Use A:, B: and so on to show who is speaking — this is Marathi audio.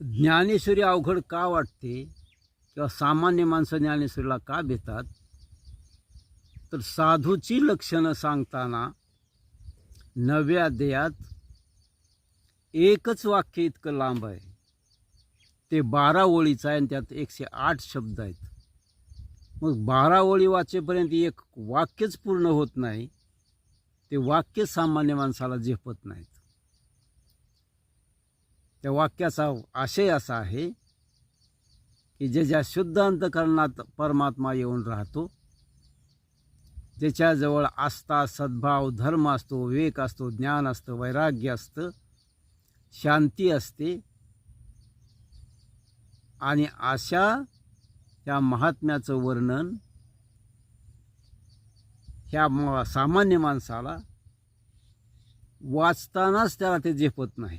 A: ज्ञानेश्वरी अवघड का वाटते? किंवा सामान्य माणसं ज्ञानेश्वरीला का भेतात तर साधूची लक्षणं सांगताना नव्या देयात एकच वाक्य इतकं लांब आहे. ते बारा ओळीचं आहे आणि त्यात एकशे आठ शब्द आहेत. मग बारा ओळी वाचेपर्यंत एक वाक्यच पूर्ण होत नाही. ते वाक्य सामान्य माणसाला झेपत नाहीत. त्या वाक्याचा आशय असा आहे की ज्याच्या शुद्ध अंतकरणात परमात्मा येऊन राहतो ज्याच्याजवळ आस्था सद्भाव धर्म असतो विवेक असतो ज्ञान असतं वैराग्य असतं शांती असते आणि अशा त्या महात्म्याचं वर्णन ह्या सामान्य माणसाला वाचतानाच त्याला ते झेपत नाही.